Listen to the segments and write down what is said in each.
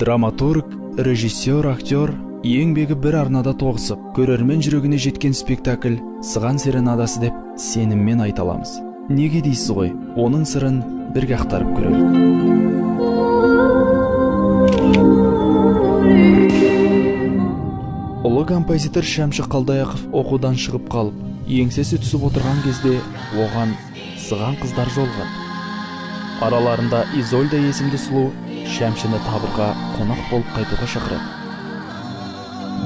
драматург режиссер актер еңбегі бір арнада тоғысып көрермен жүрегіне жеткен спектакль сыған серенадасы деп сеніммен айта аламыз. Неге дейсіз ғой? Оның сырын бірге ақтарып көрелік. Ұлы композитор шәмші қалдаяқов оқудан шығып қалып еңсесі түсіп отырған кезде оған сыған қыздар жолығады. Араларында изольда есімді сұлу шәмшіні табырға қонақ болып қайтуға шақырады.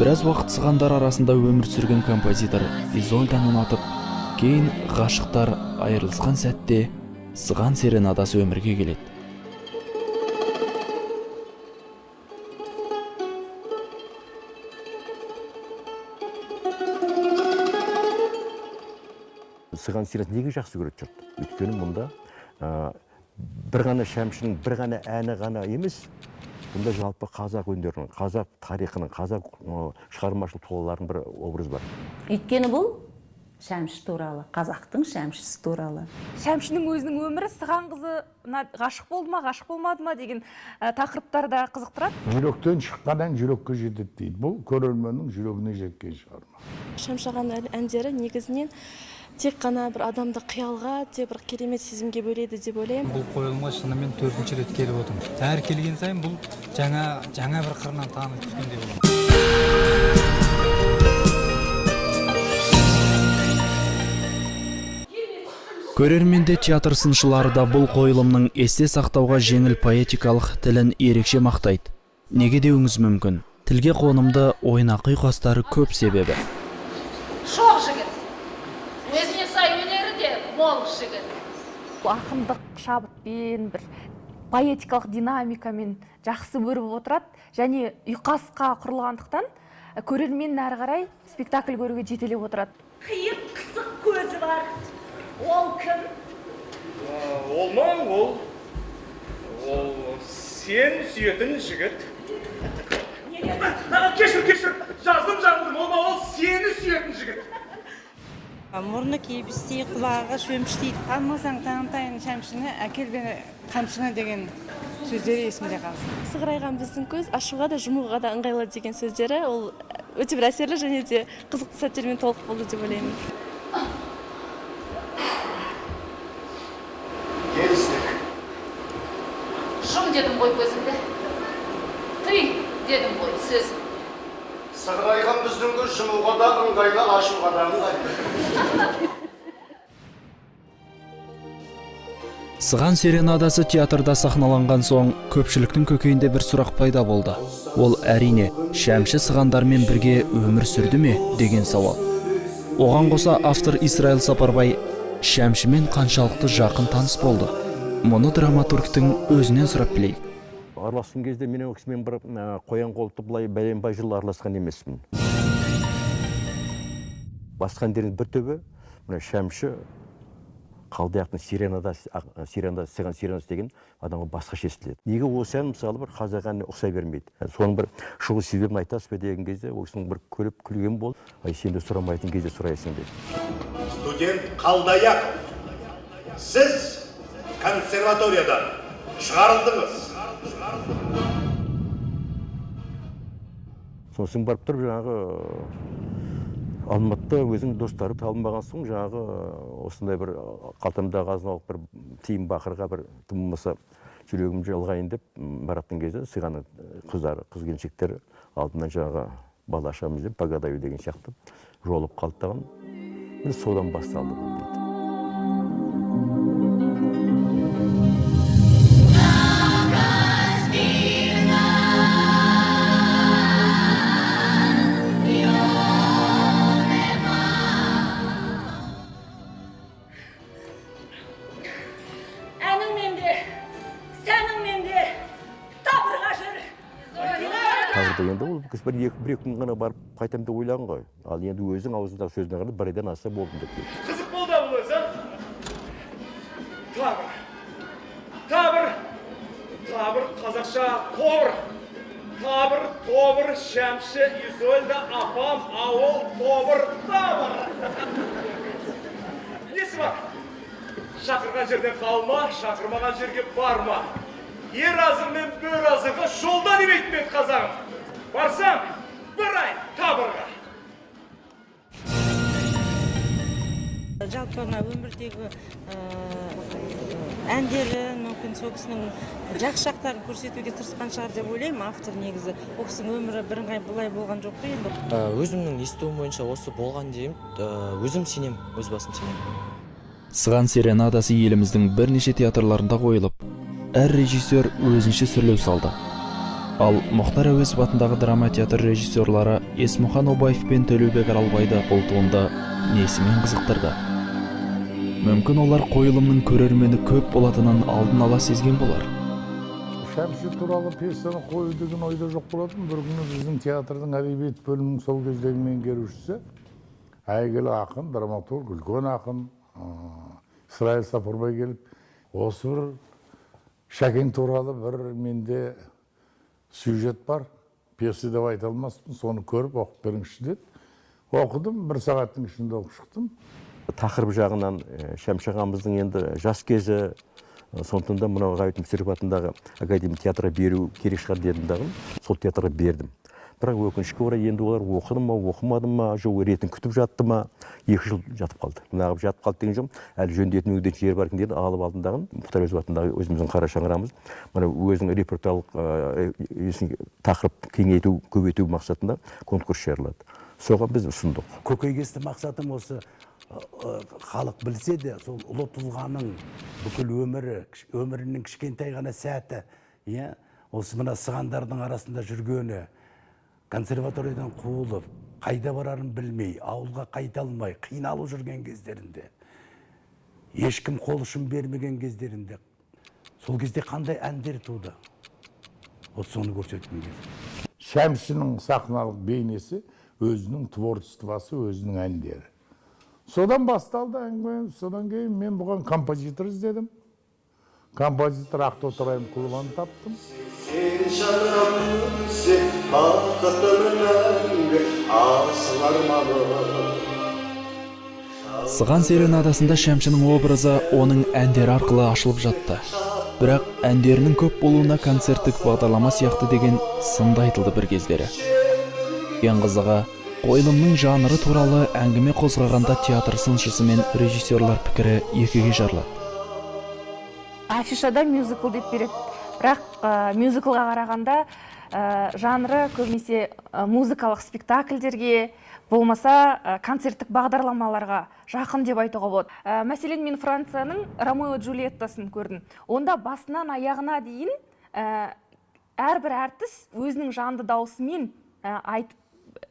Біраз уақыт сығандар арасында өмір сүрген композитор изольданы ұнатып кейін ғашықтар айырылысқан сәтте сыған серенадасы өмірге келеді. Сыған сериясын неге жақсы көреді жұрт өйткені мұнда бір ғана шәмшінің бір ғана әні ғана емес бұнда жалпы қазақ өнерінің қазақ тарихының қазақ шығармашылық тұлғаларының бір образ бар. Өйткені бұл шәмші туралы қазақтың шәмшісі туралы. Шәмшінің өзінің өмірі сыған қызына ғашық болды ма ғашық болмады ма деген ә, тақырыптар да қызықтырады. Жүректен шыққан ән жүрекке жетеді дейді. Бұл көрерменнің жүрегіне жеткен шығарма шамшаған ән- әндері негізінен тек қана бір адамды қиялға те бір керемет сезімге бөледі деп ойлаймын. Бұл қойылымға шынымен төртінші рет келіп отырмын әр келген сайын бұл жаңа жаңа бір қырынан танып түскендей боламын көрерменде театр сыншылары да бұл қойылымның есте сақтауға жеңіл поэтикалық тілін ерекше мақтайды. Неге деуіңіз мүмкін? Тілге қонымды ойнақы ұйқастары көп себебі шоқ жігіт өзіне сай өнері де мол жігіт ақындық шабытпен бір поэтикалық динамикамен жақсы өрбіп отырады. Және ұйқасқа құрылғандықтан ә, көрермен әрі қарай спектакль көруге жетелеп отырады. Қиық қысық көзі бар. Ол кім? Ол ма? Ол ол сен сүйетін жігіт. Кешір кешір. Жаздым жаздым. Ол ма? Ол сені сүйетін жігіт. Мұрны кебістей құлағы шөміштейді танымасаң танытайын шәмшіні әкел бері қамшыны деген сөздері есімде қалды. Сығырайған біздің көз ашуға да жұмуға да ыңғайлы деген сөздері. Ол өте бір әсерлі және де қызықты сәттермен толық болды деп ойлаймын. Келістік. Жұм дедім ғой көзіңді тый дедім ғой сөзін сығырайған біздің көз жұмуға да ыңғайлы ашуға да ыңғайлы. Сыған серенадасы театрда сахналанған соң көпшіліктің көкейінде бір сұрақ пайда болды. Ол әрине шәмші сығандармен бірге өмір сүрді ме? деген сауал. Оған қоса автор исраил сапарбай шәмшімен қаншалықты жақын таныс болды? Мұны драматургтың өзінен сұрап білейік. Араласқан кезде мен ол кісімен бір ә, қоян қолтық былай бәленбай жыл араласқан емеспін. Басқа әндердің бір түбі мына шәмші қалдаяқтың сиренада сиренада сыған сиренасы деген адамға басқаша естіледі. Неге осы ән мысалы бір қазақ әніне ұқсай бермейді? Соның бір шығу себебін айтасыз ба деген кезде ол кісінің бір күліп күлген болып ай сен де сұрамайтын кезде сұрайсың деп студент қалдаяқов сіз консерваториядан шығарылдыңыз. Сосын барып тұрып жаңағы алматыда өзінің достары табылмаған соң жаңағы осындай бір қалтамдағы азын аулақ бір тиын бақырға бір тым болмаса жүрегім жалғайын деп баратын кезде сыйған қыздары қыз келіншектер алдынан жаңағы бала ашамыз деп погодаю деген сияқты жолығып қалды содан басталды да енді ол бір екі бір екі күн ғана барып қайтамын деп ойлаған ғой. Ал енді өзің аузындағы сөзіне қарап бір айдан аса болдым деп қызық болды бұл өзі табыр табыр табыр қазақша тобыр табыр тобыр шәмші изольда апам ауыл тобыр табыр несі бар? Шақырған жерден қалма шақырмаған жерге барма. Ер азы мен бөр азығы жолда демейтін ме еді қазағым. Барсам бір ай табырға. Жалпы мына өмірдегі ә, әндері мүмкін сол кісінің жақсы жақтарын көрсетуге тырысқан шығар деп ойлаймын. Автор негізі ол кісінің өмірі бірыңғай бұлай болған жоқ қой енді? Өзімнің естуім бойынша осы болған деймін. Өзім сенем өз басым сенем сыған серенадасы еліміздің бірнеше театрларында қойылып әр режиссер өзінше сүрлеу салды. Ал мұхтар әуезов атындағы драма театр режиссерлары есмұхан обаев пен төлеубек аралбайды бұл туынды несімен қызықтырды. Мүмкін олар қойылымның көрермені көп болатынын алдын ала сезген болар. Шәмші туралы пьесаны қою деген ойда жоқ болатын. Бір күні біздің театрдың әдебиет бөлімінің сол кездегі меңгерушісі әйгілі ақын драматург үлкен ақын ысырайыл сапарбай келіп осы бір шәкең туралы бір менде сюжет бар. Пьеса деп айта алмаспын соны көріп оқып беріңізші деді оқыдым бір сағаттың ішінде оқып шықтым. Тақырып жағынан ә, шәмші ағамыздың енді жас кезі ә, сондықтан да мынау ғабит мүсірепов атындағы академия театрға беру керек шығар дедім дағы. Сол театрға бердім. Бірақ өкінішке орай енді олар оқыды ма оқымады ма жоқ ретін күтіп жатты ма? Екі жыл жатып қалды. Неғып жатып қалды деген жоқ әлі жөндейтін өгдейтін жері бар екен деді алып алдым дағы мұхтар әуезов атындағы өзіміздің қара шаңырағымыз мына өзінің репертуарлық ә, тақырып кеңейту көбейту мақсатында конкурс жариялады. Соған біз ұсындық. Көкейкесті мақсатым осы халық білсе де сол ұлы тұлғаның бүкіл өмірі өмірінің кішкентай ғана сәті иә? Осы мына сығандардың арасында жүргені консерваториядан қуылып қайда барарын білмей ауылға қайта алмай қиналып жүрген кездерінде ешкім қол ұшын бермеген кездерінде сол кезде қандай әндер туды? Вот соны көрсеткім келді. Шәмшінің сахналық бейнесі өзінің творчествосы өзінің әндері. Содан басталды әңгіме содан кейін мен бұған композитор іздедім. Композитор ақтоты райымқұлованы таптым. Сен бақытым мәңгі асыл арманым сыған серенадасында шәмшінің образы оның әндері арқылы ашылып жатты. Бірақ әндерінің көп болуына концерттік бағдарлама сияқты деген сынды айтылды бір кездері. Ең қызығы қойылымның жанры туралы әңгіме қозғағанда театр сыншысы мен режиссерлар пікірі екіге жарылады афишада мюзикл деп береді. Бірақ ә, мюзиклға қарағанда ә, жанры көбінесе музыкалық спектакльдерге болмаса ә, концерттік бағдарламаларға жақын деп айтуға болады. Ә, мәселен мен францияның ромео джульеттасын көрдім. Онда басынан аяғына дейін ә, әрбір әртіс өзінің жанды даусымен ә, айтып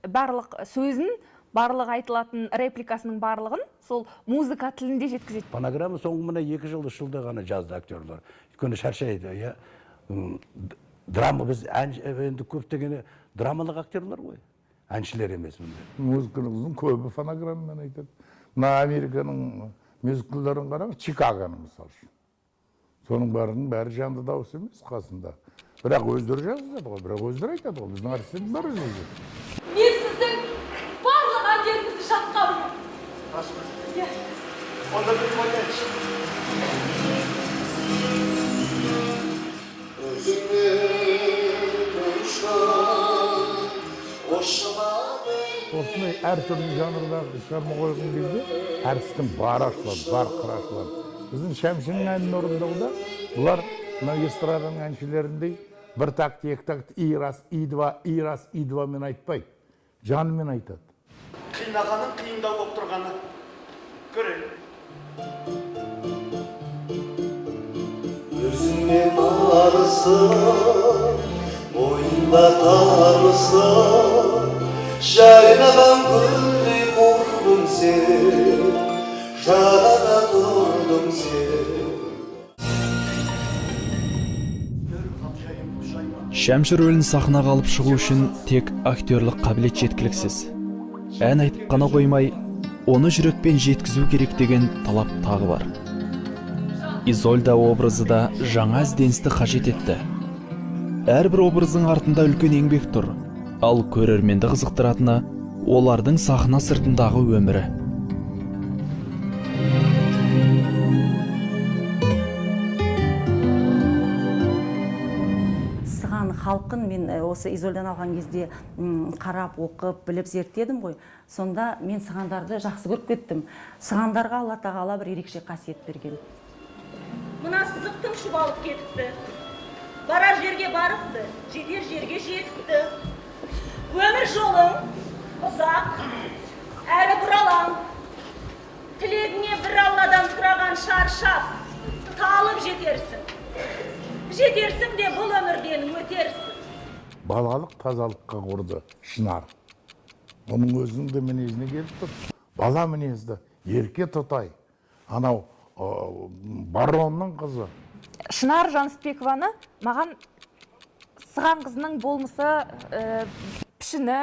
барлық сөзін барлық айтылатын репликасының барлығын сол музыка тілінде жеткізеді. Фонограмма соңғы мына екі жыл үш жылда ғана жазды актерлар өйткені шаршайды иә? Драма біз ән енді көптеген драмалық актерлар ғой. Әншілер емес мында музыканың көбі фонограммамен айтады. Мына американың мюзиклдарын қараңыз чикагоны мысалы үшін. Соның бәрінің бәрі жанды дауыс емес қасында. Бірақ өздері жазады ғой бірақ өздері айтады ғой біздің артистердің бәрі жазады мен сіздің барлық әндеріңізді жатқа білемін ұшқан ошымады осындай әртүрлі жанрдағы шығарма қойған кезде әртістің бары ашылады бар қыры ашылады біздің шәмшінің әнін орындауда бұлар мына эстраданың әншілеріндей бір такт екі такт и раз и два и раз и двамен айтпайды жанымен айтады. Қинағаның қиындау болып тұрғаны көрелік мойында тарысып жайнаған гүлдей құрдың сен жарада тұрдың сен шәмші рөлін сахнаға алып шығу үшін тек актерлік қабілет жеткіліксіз ән айтып қана қоймай оны жүрекпен жеткізу керек деген талап тағы бар изольда образы да жаңа ізденісті қажет етті. Әрбір образдың артында үлкен еңбек тұр. Ал көрерменді қызықтыратыны олардың сахна сыртындағы өмірі. Халқын мен э, осы изольдан алған кезде қарап оқып біліп зерттедім ғой. Сонда мен сығандарды жақсы көріп кеттім. Сығандарға алла тағала бір ерекше қасиет берген. Мына сызықтың шұбалып кетіпті. Барар жерге барыпты жетер жерге жетіпті. Өмір жолың ұзақ әрі бұралаң. Тілегіңе бір алладан сұраған шаршап талып жетерсің. Жетерсің де бұл өмірден өтерсің. Балалық тазалыққа құрды шынар. Оның өзінің де мінезіне келіп тұр. Бала мінезді ерке тұтай. Анау баронның қызы. Шынар жанысбекованы маған сыған қызының болмысы ә, пішіні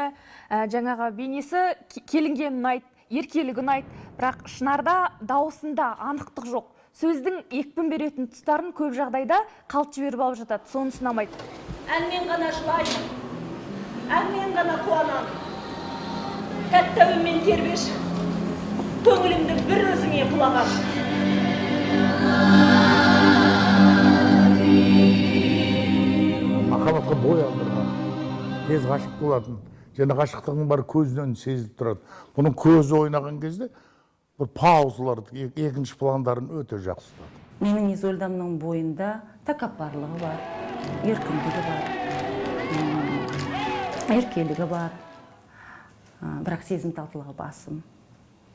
ә, жаңағы бейнесі ке- келінге ұнайды еркелігі ұнайды бірақ шынарда дауысында анықтық жоқ. Сөздің екпін беретін тұстарын көп жағдайда қалт жіберіп алып жатады. Сонысы ұнамайды әнмен ғана жылаймын. Әнмен ғана қуанамын. Тәтті әуенмен тербеш көңілімді бір өзіңе құлағам. Махаббатқа бой тез ғашық болатын. Және ғашықтығының бары көзінен сезіліп тұрады. Бұның көзі ойнаған кезде бір паузаларды е- екінші пландарын өте жақсы ұстады менің изольдамның бойында тәкаппарлығы бар еркіндігі бар еркелігі бар бірақ сезімталдылығы басым.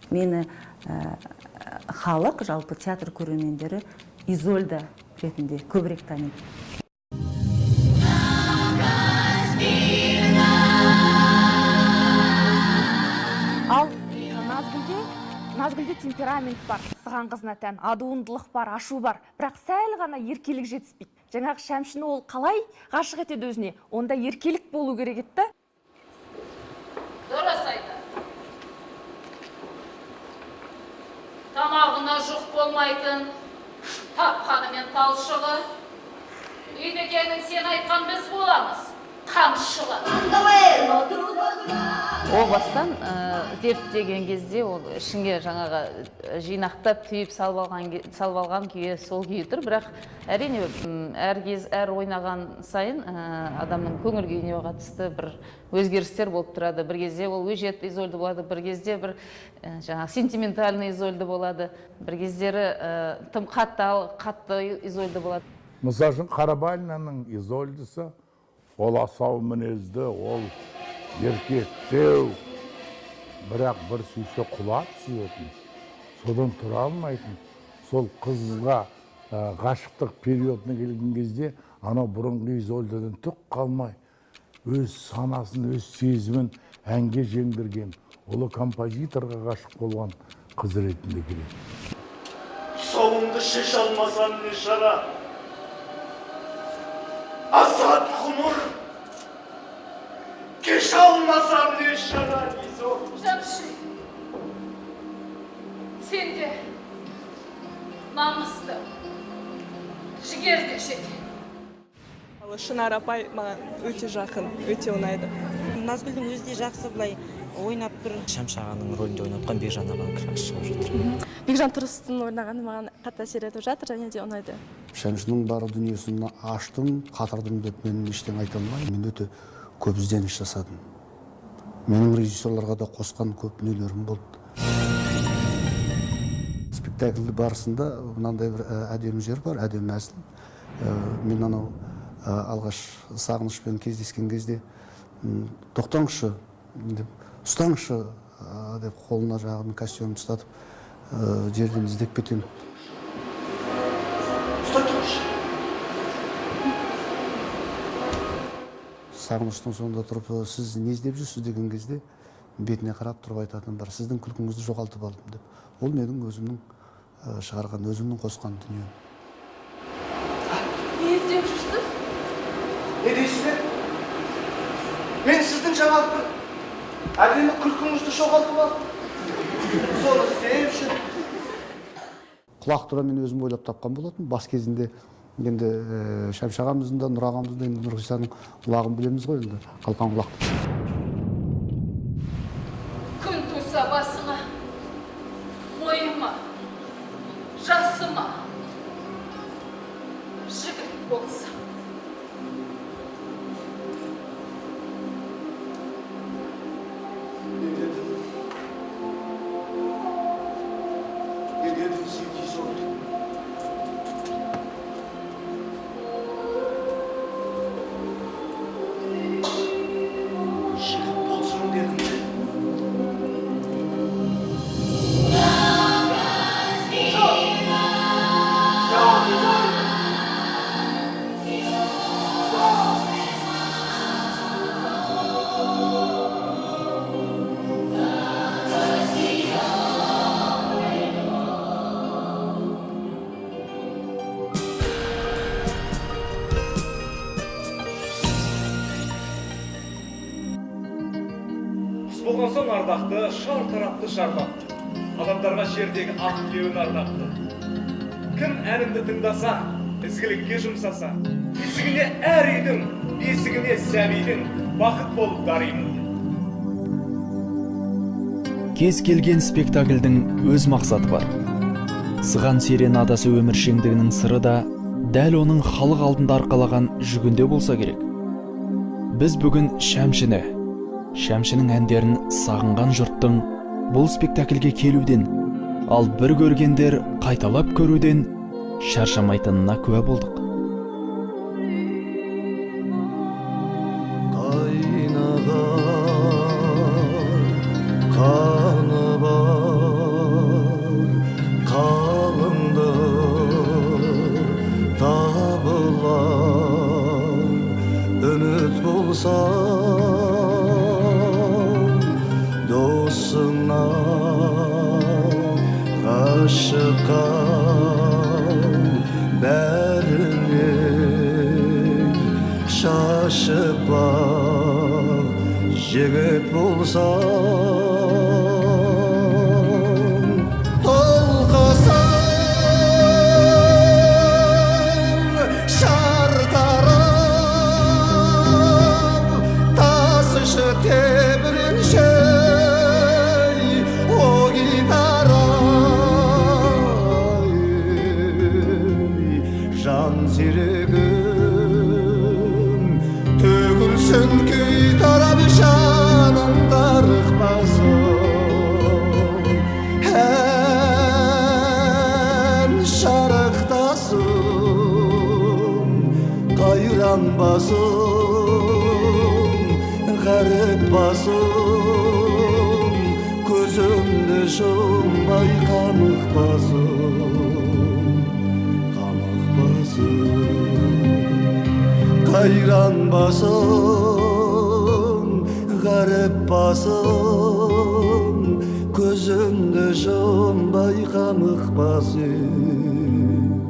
Мені ә, халық жалпы театр көрермендері изольда ретінде көбірек таниды. Ал назгүлде назгүлде темперамент бар сыған қызына тән адуындылық бар ашу бар. Бірақ сәл ғана еркелік жетіспейді. Жаңағы шәмшіні ол қалай ғашық етеді өзіне? Онда еркелік болу керек еді да. Дұрыс айтады тамағына жұқ болмайтын тапқанымен талшығы. Үйдекенің сен айтқан біз боламыз. Қамшылы. О бастан ә, зерттеген кезде ол ішіңе жаңағы ә, жинақтап түйіп салып алған салып күйі сол күйі тұр. Бірақ әрине әр кез әр ойнаған сайын ә, адамның көңіл күйіне қатысты бір өзгерістер болып тұрады. Бір кезде ол өжет изольды болады бір кезде бір ә, жаңағы сентиментальный изольды болады. Бір кездері ә, тым қатты қатты изольды болады. Мысал үшін қарабалинаның изольдысы ол асау мінезді ол еркектеу. Бірақ бір сүйсе құлап сүйетін содан тұра алмайтын. Сол қызға ғашықтық периодына келген кезде анау бұрынғы изольдадан түк қалмай өз санасын өз сезімін әнге жеңдірген ұлы композиторға ғашық болған қыз ретінде келеді. Тұсауыңды шеше алмасам не шара? Азат ғұмыр изол Жамши, сен де намысты, жігерді жете. шынар апай маған өте жақын өте ұнайды. Назгүлдің өзі де жақсы былай ойнап бір шәмші ағаның рөлінде ойнатқан бекжан ағаның жақсы шығып жатыр. Бекжан тұрыстың ойнағаны маған қатты әсер етіп жатыр және де ұнайды. Шәмшінің бар дүниесін аштым қатырдым деп мен ештеңе айта алмаймын. Мен өте көп ізденіс жасадым. Менің режиссерларға да қосқан көп дүниелерім болды. Спектакль барысында мынандай бір ә, әдемі жер бар әдемі әзіл Ә, мен анау ә, алғаш сағынышпен кездескен кезде тоқтаңызшы деп ұстаңызшы деп қолына жаңағы костюмімді ұстатып жерден іздеп кетемін. Сағыныштың соңында тұрып «Ә, сіз не іздеп жүрсіз? деген кезде бетіне қарап тұрып айтатын бар сіздің күлкіңізді жоғалтып алдым деп. Ол менің өзімнің шығарған өзімнің қосқан дүнием Не іздеп жүрсіз? не дейсіздер мен сіздің жаңағы бір әдемі күлкіңізді жоғалтып алдым. Соны іздеп жүрмін құлақ тұра мен өзім ойлап тапқан болатын бас кезінде енді ә, шәмші ағамыздың да нұр ағамыздың енді нұрғисаның құлағын білеміз ғой енді қалқан құлақ. Соң ардақты шар тарапты шарбақты адамдарға жердегі ақ леуін арнапты кім әнімді тыңдаса ізгілікке жұмсаса бесігіне әр үйдің бесігіне сәбидің бақыт болып даримын кез келген спектакльдің өз мақсаты бар. Сыған серенадасы өміршеңдігінің сыры да дәл оның халық алдында арқалаған жүгінде болса керек. Біз бүгін шәмшіні шәмшінің әндерін сағынған жұрттың бұл спектакльге келуден ал бір көргендер қайталап көруден шаршамайтынына куә болдық. Aşıka berini şaşıp bak jigit bulsam hicran zirgüm. Tügülsün ki tarabişanın darıqbazı Hän şarıqdasın Qayran basın. Garip basın. Gözüm düşün baykanıq basın. hayran basım garip basım Gözüm düşüm baykamık basım